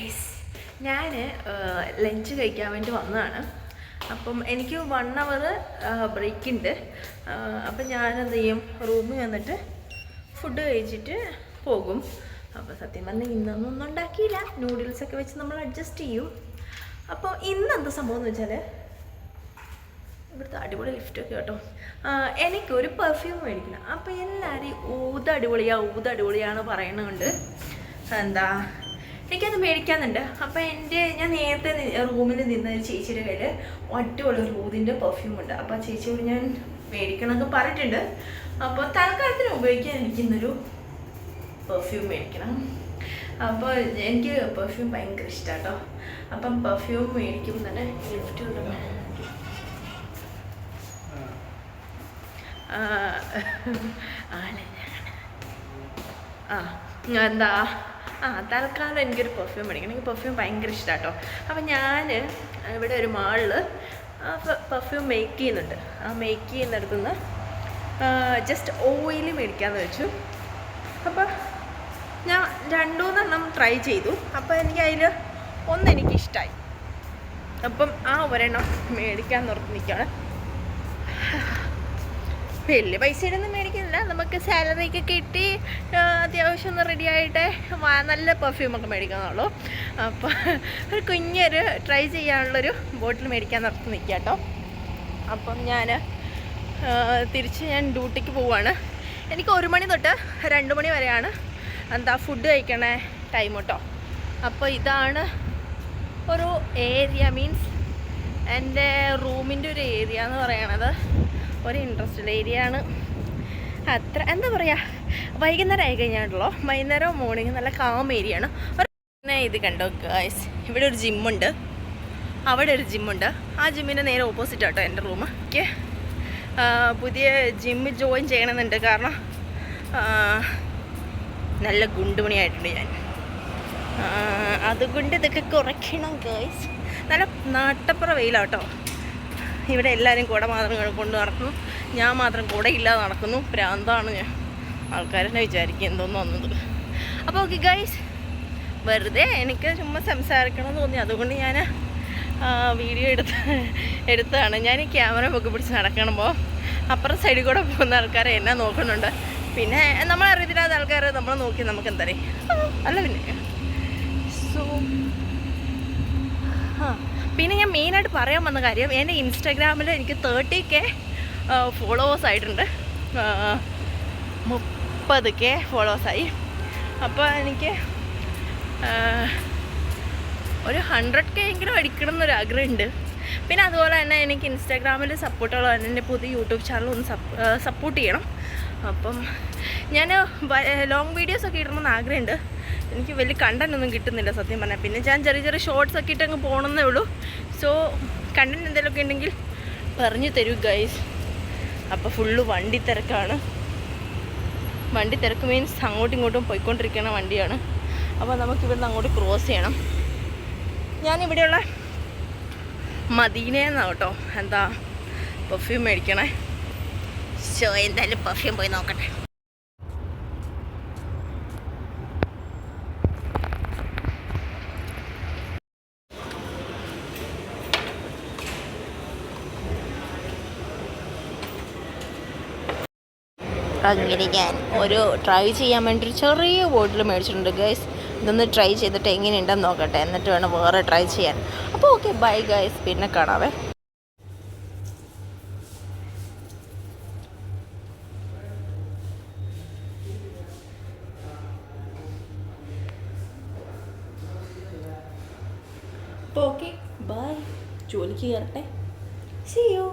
Guys ഞാൻ lunch കഴിക്കാൻ വേണ്ടി വന്നതാണ്. അപ്പം എനിക്ക് വൺ അവർ ബ്രേക്ക് ഉണ്ട്. അപ്പം ഞാൻ എന്ത് ചെയ്യും? റൂമിൽ വന്നിട്ട് ഫുഡ് കഴിച്ചിട്ട് പോകും. അപ്പോൾ സത്യം പറഞ്ഞാൽ ഇന്നൊന്നും ഒന്നും ഉണ്ടാക്കിയില്ല നൂഡിൽസൊക്കെ വെച്ച് നമ്മൾ അഡ്ജസ്റ്റ് ചെയ്യും. അപ്പോൾ ഇന്ന് സംഭവം എന്ന് വെച്ചാൽ ഇവിടുത്തെ അടിപൊളി ലിഫ്റ്റ് ഒക്കെ കേട്ടോ. എനിക്കൊരു പെർഫ്യൂം മേടിക്കണം. അപ്പോൾ എല്ലാവരും ഊത് അടിപൊളിയാണ് ഊത് അടിപൊളിയാണ് പറയണുണ്ട് എന്താ? എനിക്കത് മേടിക്കാനുണ്ട്. അപ്പോൾ എന്റെ ഞാൻ നേരത്തെ റൂമിൽ നിന്ന ചേച്ചിയുടെ കയ്യിൽ ഒറ്റയുള്ള റൂതിന്റെ പെർഫ്യൂം ഉണ്ട്. അപ്പോൾ ചേച്ചിയോട് ഞാൻ മേടിക്കണമെന്ന് പറഞ്ഞിട്ടുണ്ട്. അപ്പോൾ തൽക്കാലത്തിന് ഉപയോഗിക്കാൻ എനിക്കിന്നൊരു പെർഫ്യൂം മേടിക്കണം. അപ്പോൾ എനിക്ക് പെർഫ്യൂം ഭയങ്കര ഇഷ്ടമാണ് കേട്ടോ അപ്പം പെർഫ്യൂം മേടിക്കുമ്പോൾ തന്നെ ഗിഫ്റ്റ് കൊടുക്കണം ആളെ. ആ എന്താ ആ തൽക്കാലം എനിക്കൊരു പെർഫ്യൂം മേടിക്കണം. എനിക്ക് പെർഫ്യൂം ഭയങ്കര ഇഷ്ടമാണ് കേട്ടോ അപ്പം ഞാൻ ഇവിടെ ഒരു മാളിൽ പെർഫ്യൂം മേക്ക് ചെയ്യുന്നുണ്ട്. ആ മേക്ക് ചെയ്യുന്നിടത്തുനിന്ന് ജസ്റ്റ് ഓയിൽ മേടിക്കാമെന്ന് വെച്ചു. അപ്പോൾ ഞാൻ രണ്ടു മൂന്നെണ്ണം ട്രൈ ചെയ്തു. അപ്പോൾ എനിക്ക് അതിൽ ഒന്ന് എനിക്കിഷ്ടമായി അപ്പം ആ ഒരെണ്ണം മേടിക്കാൻ നിർത്തി നിൽക്കുകയാണ് വലിയ പൈസയുടെ നമുക്ക് സാലറി ഒക്കെ കിട്ടി. അത്യാവശ്യം ഒന്ന് റെഡി ആയിട്ട് നല്ല പെർഫ്യൂമൊക്കെ മേടിക്കാന്നുള്ളൂ. അപ്പോൾ ഒരു കുഞ്ഞൊരു ട്രൈ ചെയ്യാനുള്ളൊരു ബോട്ടിൽ മേടിക്കാൻ നിർത്തി നിൽക്കുക കേട്ടോ അപ്പം ഞാൻ തിരിച്ച് ഞാൻ ഡ്യൂട്ടിക്ക് പോവാണ്. എനിക്ക് ഒരു മണി തൊട്ട് രണ്ട് മണി വരെയാണ് എന്താ ഫുഡ് കഴിക്കണ ടൈം കേട്ടോ അപ്പോൾ ഇതാണ് ഒരു ഏരിയ മീൻസ് എന്റെ റൂമിന്റെ ഒരു ഏരിയ എന്ന് പറയണത്. ഒരു ഇൻട്രസ്റ്റഡ് ഏരിയ ആണ്. അത്ര എന്താ പറയുക വൈകുന്നേരം ആയി കഴിഞ്ഞാണല്ലോ വൈകുന്നേരം മോർണിംഗ് നല്ല കാം ഏരിയ ആണ്. ഇത് കണ്ടോ ഗായ്സ് ഇവിടെ ഒരു ജിമ്മുണ്ട് അവിടെ ഒരു ജിമ്മുണ്ട് ആ ജിമ്മിന്റെ നേരെ ഓപ്പോസിറ്റ് ആട്ടോ എന്റെ റൂം ഓക്കെ പുതിയ ജിമ്മ് ജോയിൻ ചെയ്യണമെന്നുണ്ട്. കാരണം നല്ല ഗുണ്ടുമണിയായിട്ടുണ്ട് ഞാൻ. അതുകൊണ്ട് ഇതൊക്കെ കുറയ്ക്കണം ഗേൾസ് നല്ല നാട്ടപ്പുറ വെയിലാട്ടോ. ഇവിടെ എല്ലാവരും കുട മാത്രം കൊണ്ട് നടക്കുന്നു ഞാൻ മാത്രം കൂടെ ഇല്ലാതെ നടക്കുന്നു. പ്രാന്താണ് ഞാൻ. ആൾക്കാരെന്നെ വിചാരിക്കും എന്തോന്ന് വന്നത്. അപ്പോൾ ഓക്കെ ഗൈസ് വെറുതെ എനിക്ക് ചുമ്മാ സംസാരിക്കണം തോന്നി. അതുകൊണ്ട് ഞാൻ വീഡിയോ എടുത്ത് എടുത്താണ്. ഞാൻ ഈ ക്യാമറ പൊക്കി പിടിച്ച് നടക്കണമ്പോൾ അപ്പുറം സൈഡിൽ കൂടെ പോകുന്ന ആൾക്കാരെ എന്നെ നോക്കുന്നുണ്ട്. പിന്നെ നമ്മളറിയത്തില്ലാത്ത ആൾക്കാരെ നമ്മൾ നോക്കി നമുക്ക് എന്താ അല്ല പിന്നെ. സോ പിന്നെ ഞാൻ മെയിനായിട്ട് പറയാൻ വന്ന കാര്യം എന്റെ ഇൻസ്റ്റാഗ്രാമിൽ എനിക്ക് തേർട്ടി കെ ഫോളോവേഴ്സ് ആയിട്ടുണ്ട്. മുപ്പത് കെ ഫോളോവേഴ്സായി അപ്പോൾ എനിക്ക് ഒരു ഹൺഡ്രഡ് കെ എങ്കിലും അടിക്കണം എന്നൊരു ആഗ്രഹമുണ്ട്. പിന്നെ അതുപോലെ തന്നെ എനിക്ക് ഇൻസ്റ്റാഗ്രാമിൽ സപ്പോർട്ടുള്ള എന്റെ പുതിയ യൂട്യൂബ് ചാനൽ ഒന്ന് സപ്പോർട്ട് ചെയ്യണം. അപ്പം ഞാൻ ലോങ് വീഡിയോസ് ഒക്കെ ഇടണമെന്ന് ആഗ്രഹമുണ്ട്. എനിക്ക് വലിയ കണ്ടന്റ് ഒന്നും കിട്ടുന്നില്ല സത്യം പറഞ്ഞാൽ പിന്നെ ഞാൻ ചെറിയ ചെറിയ ഷോർട്സ് ഒക്കെ ഇട്ടങ്ങ് പോകണമെന്നേ ഉള്ളൂ. സോ കണ്ടന്റ് എന്തെങ്കിലുമൊക്കെ ഉണ്ടെങ്കിൽ പറഞ്ഞു തരൂ ഗൈസ് അപ്പോൾ ഫുള്ള് വണ്ടി തിരക്കാണ്. വണ്ടി തിരക്ക് മീൻസ് അങ്ങോട്ടും ഇങ്ങോട്ടും പോയിക്കൊണ്ടിരിക്കുന്ന വണ്ടിയാണ്. അപ്പോൾ നമുക്ക് ഇവിടുന്ന് അങ്ങോട്ട് ക്രോസ് ചെയ്യണം. ഞാനിവിടെയുള്ള മദീനയെന്നാണ് കേട്ടോ. എന്താ പെർഫ്യൂം മേടിക്കണേ? ഷോ എന്തായാലും പെർഫ്യൂം പോയി നോക്കട്ടെ. അങ്ങനെ ഞാൻ ഒരു ട്രൈ ചെയ്യാൻ വേണ്ടി ഒരു ചെറിയ ബോട്ടിൽ മേടിച്ചിട്ടുണ്ട് ഗൈസ് ഇതൊന്ന് ട്രൈ ചെയ്തിട്ട് എങ്ങനെ ഉണ്ടെന്ന് നോക്കട്ടെ. എന്നിട്ട് വേണം വേറെ ട്രൈ ചെയ്യാൻ. അപ്പോൾ ഓക്കെ ബൈ ഗൈസ് പിന്നെ കാണാവേ. അപ്പോൾ ഓക്കെ ബൈ ജോലിക്ക് കയറട്ടെ. യു